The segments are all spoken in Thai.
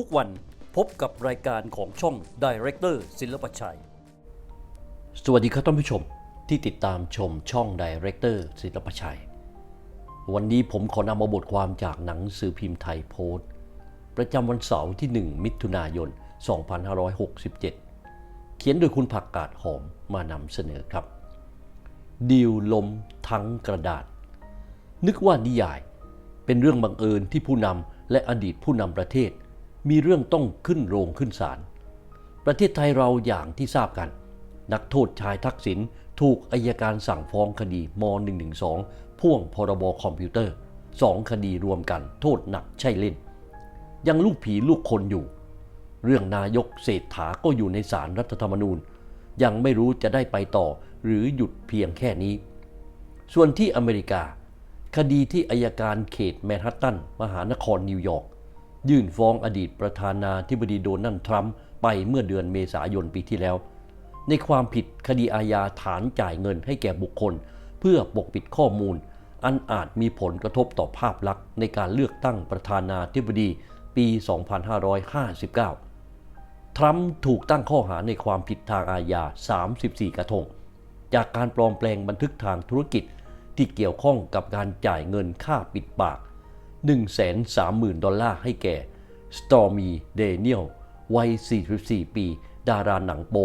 ทุกวันพบกับรายการของช่อง Director ศิลปชัย สวัสดีครับท่านผู้ชมที่ติดตามชมช่อง Director ศิลปชัย วันนี้ผมขอนำมาบทความจากหนังสือพิมพ์ไทยโพสต์ ประจำวันเสาร์ที่ 1 มิถุนายน 2567 เขียนโดยคุณผักกาดหอมมานำเสนอครับดีลลมทั้งกระดาษ นึกว่านิยาย เป็นเรื่องบังเอิญที่ผู้นำและอดีตผู้นำประเทศ มีเรื่องต้องขึ้นโรงขึ้นศาล ประเทศไทยเราอย่างที่ทราบกัน นักโทษชายทักษิณถูกอายการสั่งฟ้องคดีม .112 พ่วงพรบคอมพิวเตอร์สองคดีรวมกันโทษหนักใช่เล่น ยังลูกผีลูกคนอยู่ เรื่องนายกเศรษฐาก็อยู่ในศาลรัฐธรรมนูญ ยังไม่รู้จะได้ไปต่อหรือหยุดเพียงแค่นี้ ส่วนที่อเมริกา คดีที่อายการเขตแมนฮัตตัน มหานครนิวยอร์ก ยื่นฟ้องอดีตประธานาธิบดีโดนัลด์ทรัมป์ไปเมื่อเดือนเมษายนปีที่แล้ว ในความผิดคดีอาญาฐานจ่ายเงินให้แก่บุคคล เพื่อปกปิดข้อมูล อันอาจมีผลกระทบต่อภาพลักษณ์ในการเลือกตั้งประธานาธิบดีปี 2559 ทรัมป์ถูกตั้งข้อหาในความผิดทางอาญา 34 กระทง จากการปลอมแปลงบันทึกทางธุรกิจที่เกี่ยวข้องกับการจ่ายเงินค่าปิดปาก 130,000 ดอลลาร์ให้แก่ Stormy Daniel วัย 44 ปี ดาราหนังโป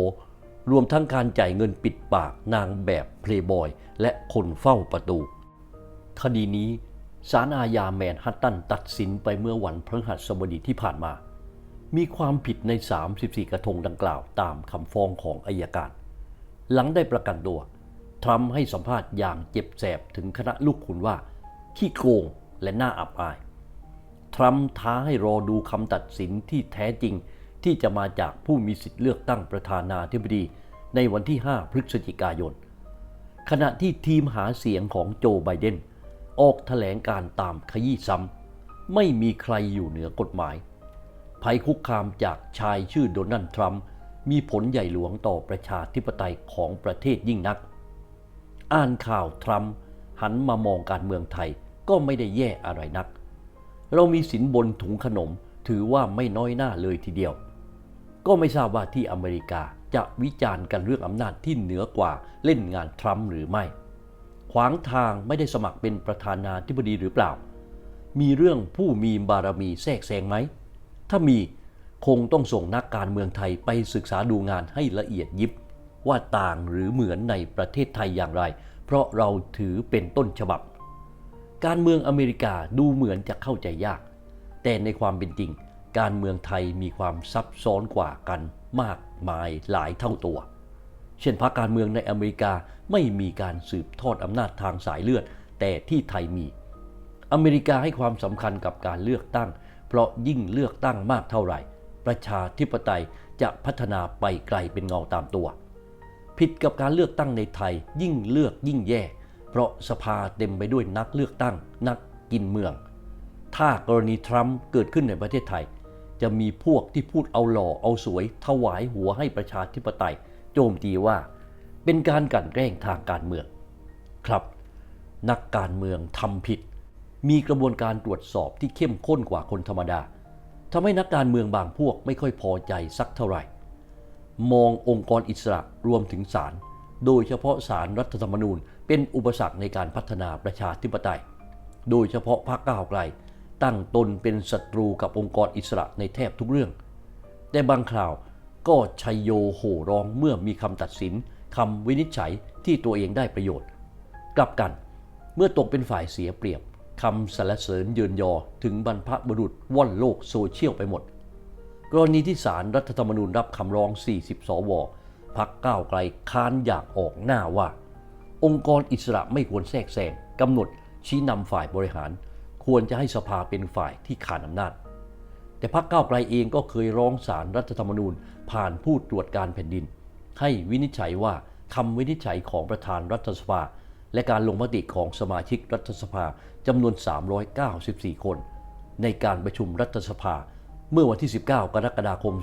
รวมทั้งการจ่ายเงินปิดปากนางแบบเพลย์บอย และคนเฝ้าประตู คดีนี้ศาลอาญาแมนฮัตตันตัดสินไปเมื่อวันพฤหัสบดีที่ผ่านมา มีความผิดใน 34 กระทงดังกล่าวตามคำฟ้องของอายการ หลังได้ประกันตัวทรัมป์ให้สัมภาษณ์อย่างเจ็บแสบถึงคณะลูกขุนว่า ขี้โกง และน่าอับอาย ทรัมป์ท้าให้รอดูคำตัดสินที่แท้จริงที่จะมาจากผู้มีสิทธิเลือกตั้งประธานาธิบดีในวันที่ 5 พฤศจิกายน ขณะที่ทีมหาเสียงของโจไบเดน ออกแถลงการตามขยี้ซ้ำ ไม่มีใครอยู่เหนือกฎหมาย ภัยคุกคามจากชายชื่อโดนัลด์ทรัมป์มีผลใหญ่หลวงต่อประชาธิปไตยของประเทศยิ่งนัก อ่านข่าวทรัมป์หันมามองการเมืองไทย ก็ไม่ได้แย่อะไรนัก เรามีสินบนถุงขนมถือว่าไม่น้อยหน้าเลยทีเดียว ก็ไม่ทราบว่าที่อเมริกาจะวิจารณ์กันเรื่องอำนาจที่เหนือกว่าเล่นงานทรัมป์หรือไม่ ขวางทางไม่ได้สมัครเป็นประธานาธิบดีหรือเปล่า มีเรื่องผู้มีบารมีแทรกแซงไหม ถ้ามีคงต้องส่งนักการเมืองไทยไปศึกษาดูงานให้ละเอียดยิบว่าต่างหรือเหมือนในประเทศไทยอย่างไร เพราะเราถือเป็นต้นฉบับ การเมืองอเมริกาดูเหมือนจะเข้าใจยาก แต่ในความเป็นจริง การเมืองไทยมีความซับซ้อนกว่ากันมากมายหลายเท่าตัว เช่นพรรคการเมืองในอเมริกาไม่มีการสืบทอดอำนาจทางสายเลือด แต่ที่ไทยมี อเมริกาให้ความสำคัญกับการเลือกตั้ง เพราะยิ่งเลือกตั้งมากเท่าไหร่ ประชาธิปไตยจะพัฒนาไปไกลเป็นเงาตามตัว ผิดกับการเลือกตั้งในไทยยิ่งเลือกยิ่งแย่ เพราะสภาเต็มไปด้วยนักเลือกตั้ง นักกินเมือง ถ้ากรณีทรัมป์เกิดขึ้นในประเทศไทย จะมีพวกที่พูดเอาหล่อเอาสวย ถวายหัวให้ประชาธิปไตย โจมตีว่า เป็นการกันแกล้งทางการเมือง ครับ นักการเมืองทำผิด มีกระบวนการตรวจสอบที่เข้มข้นกว่าคนธรรมดาทำให้นักการเมืองบางพวกไม่ค่อยพอใจสักเท่าไหร่ มององค์กรอิสระรวมถึงศาลโดยเฉพาะศาลรรัฐธรรมนูญ เป็นอุปสรรคในการพัฒนาประชาธิปไตย โดยเฉพาะพรรคก้าวไกล ตั้งตนเป็นศัตรูกับองค์กรอิสระในแทบทุกเรื่อง แต่บางคราวก็ชัยโยโห่ร้องเมื่อมีคำตัดสินคำวินิจฉัยที่ตัวเองได้ประโยชน์ กลับกันเมื่อตกเป็นฝ่ายเสียเปรียบคำสรรเสริญเยินยอถึงบรรพบุรุษว่อนโลกโซเชียลไปหมด กรณีที่ศาลรรัฐธรรมนูญรับคำร้อง 40 สว พักก้าวไกลค้านอยากออกหน้าว่า องค์กรอิสระไม่ควรแทรกแซงกำหนดชี้นำฝ่ายบริหาร ควรจะให้สภาเป็นฝ่ายที่ขาดอำนาจ แต่พรรคก้าวไกลเองก็เคยร้องศาลรรัฐธรรมนูญ ผ่านผู้ตรวจการแผ่นดิน ให้วินิจฉัยว่าคำวินิจฉัยของประธานรัฐสภา และการลงมติของสมาชิกรัฐสภาจำนวน 394 คน ในการประชุมรัฐสภาเมื่อวันที่ 19 กรกฎาคม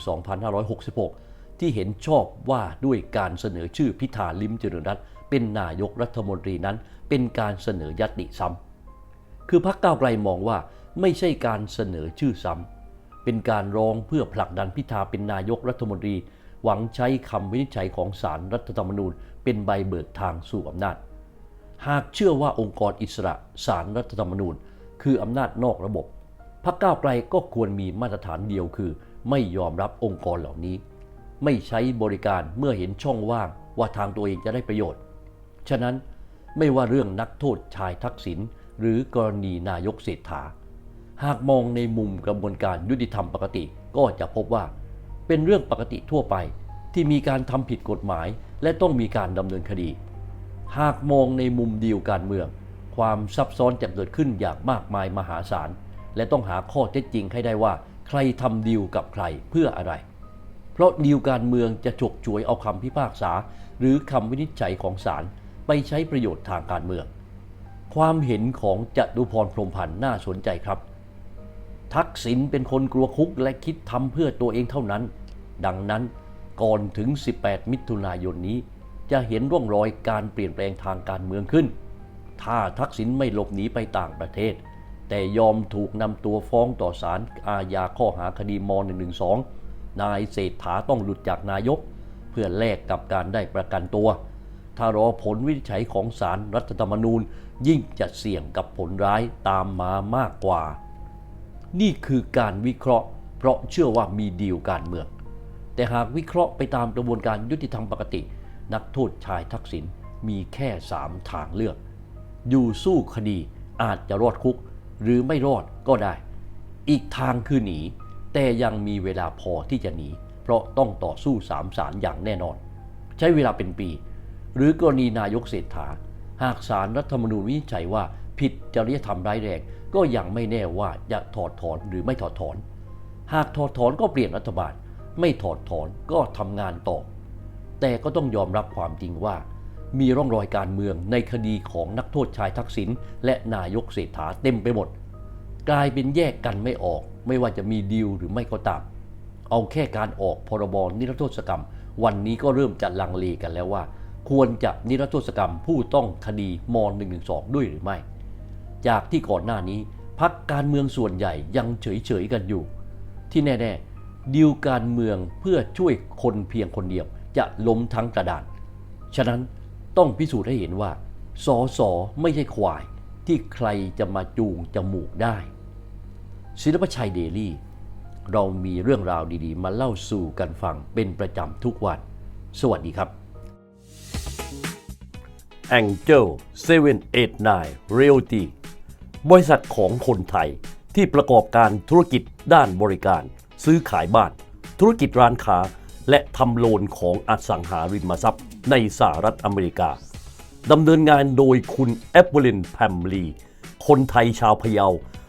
2566 ที่เห็นชอบว่าด้วยการเสนอชื่อพิธาลิมเจริญรัตน์เป็นนายกรัฐมนตรีนั้น เป็นการเสนอยัตติซ้ำคือพรรคก้าวไกลมองว่าไม่ใช่การเสนอชื่อซ้ำเป็นการร้องเพื่อผลักดันพิธาเป็นนายกรัฐมนตรี หวังใช้คำวินิจฉัยของศารรัฐธรรมนูญ เป็นใบเบิกทางสู่อำนาจ หากเชื่อว่าองค์กรอิสระศารรัฐธรรมนูญ คืออำนาจนอกระบบพรรคก้าวไกลก็ควรมีมาตรฐานเดียวคือ ไม่ยอมรับองค์กรเหล่านี้ ไม่ใช้บริการเมื่อเห็นช่องว่างว่าทางตัวเองจะได้ประโยชน์ ฉะนั้นไม่ว่าเรื่องนักโทษชายทักษิณหรือกรณีนายกเศรษฐา หากมองในมุมกระบวนการยุติธรรมปกติก็จะพบว่า เป็นเรื่องปกติทั่วไปที่มีการทำผิดกฎหมาย และต้องมีการดำเนินคดี หากมองในมุมดีลการเมือง ความซับซ้อนจะเกิดขึ้นอย่างมากมายมหาศาล และต้องหาข้อเท็จจริงให้ได้ว่า ใครทำดีลกับใครเพื่ออะไร เพราะดีลการเมืองจะฉกฉวยเอาคำพิพากษา หรือคำวินิจฉัยของศาลไปใช้ประโยชน์ทางการเมือง ความเห็นของจตุพรพรมพันธ์น่าสนใจครับ ทักษิณเป็นคนกลัวคุกและคิดทำเพื่อตัวเองเท่านั้น ดังนั้นก่อนถึง 18 มิถุนายนนี้ จะเห็นร่องรอยการเปลี่ยนแปลงทางการเมืองขึ้น ถ้าทักษิณไม่หลบหนีไปต่างประเทศ แต่ยอมถูกนำตัวฟ้องต่อศาลอาญาข้อหาคดีม .112 นายเศรษฐาต้องหลุดจากนายก เพื่อแลกกับการได้ประกันตัว ถ้ารอผลวินิจฉัยของศาลรัฐธรรมนูญยิ่งจะเสี่ยงกับผลร้ายตามมามากกว่า นี่คือการวิเคราะห์ เพราะเชื่อว่ามีดีลการเมือง แต่หากวิเคราะห์ไปตามกระบวนการยุติธรรมปกติ นักโทษชายทักษิณมีแค่3ทางเลือก อยู่สู้คดีอาจจะรอดคุก หรือไม่รอดก็ได้ อีกทางคือหนี แต่ยังมีเวลาพอที่จะหนี เพราะต้องต่อสู้สามศาลอย่างแน่นอน ใช้เวลาเป็นปี หรือกรณีนายกเศรษฐา หากศาลรัฐธรรมนูญวินิจฉัยว่าผิดจริยธรรมร้ายแรงก็ยังไม่แน่ว่าจะถอดถอนหรือไม่ถอดถอน หากถอดถอนก็เปลี่ยนรัฐบาล ไม่ถอดถอนก็ทำงานต่อ แต่ก็ต้องยอมรับความจริงว่า มีร่องรอยการเมืองในคดีของนักโทษชายทักษิณและนายกเศรษฐาเต็มไปหมด กลายเป็นแยกกันไม่ออก ไม่ว่าจะมีดีลหรือไม่ก็ตาม เอาแค่การออกพรบนิรโทษกรรม วันนี้ก็เริ่มจะลังเลกันแล้วว่า ควรจะนิรโทษกรรมผู้ต้องคดีม .112 ด้วยหรือไม่ จากที่ก่อนหน้านี้พักการเมืองส่วนใหญ่ยังเฉยๆกันอยู่ ที่แน่ๆดีลการเมืองเพื่อช่วยคนเพียงคนเดียวจะล้มทั้งกระดาน ฉะนั้นต้องพิสูจน์ให้เห็นว่าสอสอไม่ใช่ควายที่ใครจะมาจูงจมูกได้ ศิลปชัยเดลี่ เรามีเรื่องราวดีๆ มาเล่าสู่กันฟังเป็นประจำทุกวัน สวัสดีครับ Angel 789 Realty บริษัทของคนไทยที่ประกอบการธุรกิจด้านบริการ ซื้อขายบ้าน ธุรกิจร้านค้า และทำโลนของอสังหาริมทรัพย์ ในสหรัฐอเมริกาดำเนินงานโดยคุณแอปเปิลินแพมลี คนไทยชาวพะเยา